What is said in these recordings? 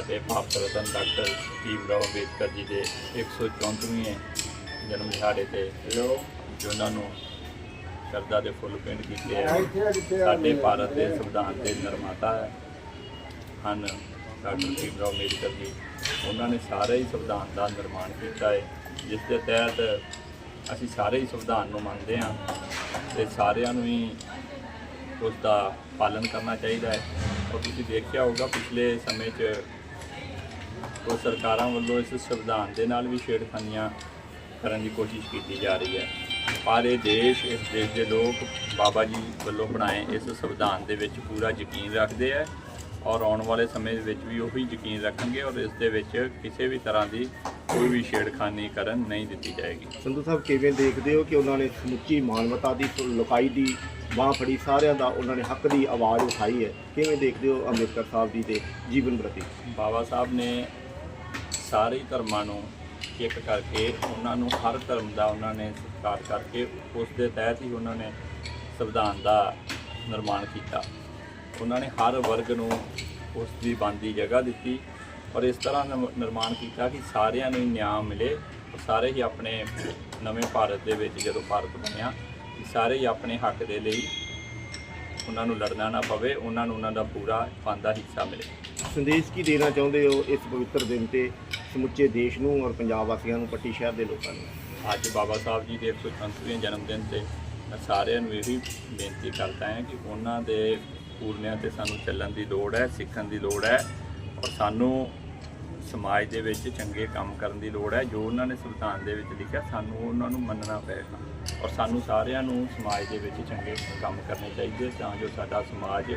ਸਾਡੇ ਭਾਰਤ ਰਤਨ ਡਾਕਟਰ ਭੀਮ ਰਾਓ ਅੰਬੇਦਕਰ ਜੀ ਦੇ 134ਵੇਂ ਜਨਮ ਦਿਹਾੜੇ ਤੇ ਉਹਨਾਂ ਨੂੰ ਸ਼ਰਧਾ ਦੇ ਫੁੱਲ ਪਿੰਡ ਕੀਤੇ ਆ। ਸਾਡੇ ਭਾਰਤ ਦੇ ਸੰਵਿਧਾਨ ਦੇ ਨਿਰਮਾਤਾ ਹਨ ਡਾਕਟਰ ਭੀਮ ਰਾਓ ਅੰਬੇਦਕਰ ਜੀ। ਉਹਨਾਂ ਨੇ ਸਾਰੇ ਹੀ ਸੰਵਿਧਾਨ ਦਾ ਨਿਰਮਾਣ ਕੀਤਾ ਹੈ ਜਿਸ ਦੇ ਤਹਿਤ ਅਸੀਂ ਸਾਰੇ ਹੀ ਸੰਵਿਧਾਨ ਨੂੰ ਮੰਨਦੇ ਹਾਂ ਤੇ ਸਾਰਿਆਂ ਨੂੰ ਹੀ ਉਸ ਦਾ ਪਾਲਨ ਕਰਨਾ ਚਾਹੀਦਾ ਹੈ। ਔਰ ਤੁਸੀਂ ਦੇਖਿਆ ਹੋਊਗਾ ਪਿਛਲੇ ਸਮੇਂ 'ਚ ਕੁਝ ਸਰਕਾਰਾਂ ਵੱਲੋਂ ਇਸ ਸੰਵਿਧਾਨ ਦੇ ਨਾਲ ਵੀ ਛੇੜਖਾਨੀਆਂ ਕਰਨ ਦੀ ਕੋਸ਼ਿਸ਼ ਕੀਤੀ ਜਾ ਰਹੀ ਹੈ। ਪਰ ਇਹ ਦੇਸ਼ ਇਸ ਦੇਸ਼ ਦੇ ਲੋਕ ਬਾਬਾ ਜੀ ਵੱਲੋਂ ਬਣਾਏ ਇਸ ਸੰਵਿਧਾਨ ਦੇ ਵਿੱਚ ਪੂਰਾ ਯਕੀਨ ਰੱਖਦੇ ਹੈ ਔਰ ਆਉਣ ਵਾਲੇ ਸਮੇਂ ਦੇ ਵਿੱਚ ਵੀ ਉਹੀ ਯਕੀਨ ਰੱਖਣਗੇ ਔਰ ਇਸ ਦੇ ਵਿੱਚ ਕਿਸੇ ਵੀ ਤਰ੍ਹਾਂ ਦੀ ਕੋਈ ਵੀ ਛੇੜਖਾਨੀ ਕਰਨ ਨਹੀਂ ਦਿੱਤੀ ਜਾਏਗੀ। ਸੰਧੂ ਸਾਹਿਬ ਕਿਵੇਂ ਦੇਖਦੇ ਹੋ ਕਿ ਉਹਨਾਂ ਨੇ ਸਮੁੱਚੀ ਮਾਨਵਤਾ ਦੀ ਲੁਕਾਈ ਦੀ ਬਾਹ ਫੜੀ ਸਾਰਿਆਂ ਦਾ ਉਹਨਾਂ ਨੇ ਹੱਕ ਦੀ ਆਵਾਜ਼ ਉਠਾਈ ਹੈ? ਕਿਵੇਂ ਦੇਖਦੇ ਹੋ ਅੰਬੇਦਕਰ ਸਾਹਿਬ ਜੀ ਦੇ ਜੀਵਨ ਪ੍ਰਤੀ? ਬਾਬਾ ਸਾਹਿਬ ਨੇ ਸਾਰੇ ਧਰਮਾਂ ਨੂੰ ਇੱਕ ਕਰਕੇ ਉਹਨਾਂ ਨੂੰ ਹਰ ਧਰਮ ਦਾ ਉਹਨਾਂ ਨੇ ਸਤਿਕਾਰ ਕਰਕੇ ਉਸ ਦੇ ਤਹਿਤ ਹੀ ਉਹਨਾਂ ਨੇ ਸੰਵਿਧਾਨ ਦਾ ਨਿਰਮਾਣ ਕੀਤਾ। ਉਹਨਾਂ ਨੇ ਹਰ ਵਰਗ ਨੂੰ ਉਸ ਦੀ ਬਣਦੀ ਜਗ੍ਹਾ ਦਿੱਤੀ ਔਰ ਇਸ ਤਰ੍ਹਾਂ ਨਿਰਮ- ਨਿਰਮਾਣ ਕੀਤਾ ਕਿ ਸਾਰਿਆਂ ਨੂੰ ਨਿਆਂ ਮਿਲੇ। ਸਾਰੇ ਹੀ ਆਪਣੇ ਨਵੇਂ ਭਾਰਤ ਦੇ ਵਿੱਚ ਜਦੋਂ ਭਾਰਤ ਬਣਿਆ ਸਾਰੇ ਹੀ ਆਪਣੇ ਹੱਕ ਦੇ ਲਈ ਉਹਨਾਂ ਨੂੰ ਲੜਨਾ ਨਾ ਪਵੇ, ਉਹਨਾਂ ਨੂੰ ਉਹਨਾਂ ਦਾ ਪੂਰਾ, ਬਣਦਾ ਹਿੱਸਾ ਮਿਲੇ। ਸੰਦੇਸ਼ ਕੀ ਦੇਣਾ ਚਾਹੁੰਦੇ ਹੋ ਇਸ ਪਵਿੱਤਰ ਦਿਨ ਤੇ? ਸਮੁੱਚੇ ਦੇਸ਼ ਨੂੰ ਔਰ ਪੰਜਾਬ ਵਾਸੀਆਂ ਨੂੰ ਪੱਟੀ ਸ਼ਹਿਰ ਦੇ ਲੋਕਾਂ ਨੂੰ। ਅੱਜ ਬਾਬਾ ਸਾਹਿਬ ਜੀ ਦੇ 134ਵੇਂ ਜਨਮ ਦਿਨ ਤੇ ਮੈਂ ਸਾਰਿਆਂ ਨੂੰ ਇਹੀ ਬੇਨਤੀ ਕਰਦਾ ਹਾਂ ਕਿ ਉਹਨਾਂ ਦੇ ਪੂਰਨਿਆਂ ਤੇ ਸਾਨੂੰ ਚੱਲਣ ਦੀ ਲੋੜ ਹੈ, ਸਿੱਖਣ ਦੀ ਲੋੜ ਹੈ ਔਰ ਸਾਨੂੰ ਸਮਾਜ ਦੇ ਵਿੱਚ ਚੰਗੇ ਕੰਮ ਕਰਨ ਦੀ ਲੋੜ ਹੈ। ਜੋ ਉਹਨਾਂ ਨੇ ਸੰਵਿਧਾਨ ਦੇ ਵਿੱਚ ਲਿਖਿਆ, ਸਾਨੂੰ ਉਹਨਾਂ ਨੂੰ ਮੰਨਣਾ ਪਏਗਾ ਔਰ ਸਾਨੂੰ ਸਾਰਿਆਂ ਨੂੰ ਸਮਾਜ ਦੇ ਵਿੱਚ ਚੰਗੇ ਕੰਮ ਕਰਨੇ ਚਾਹੀਦੇ ਤਾਂ ਜੋ ਸਾਡਾ ਸਮਾਜ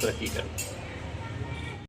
ਤਰੱਕੀ ਕਰੇ।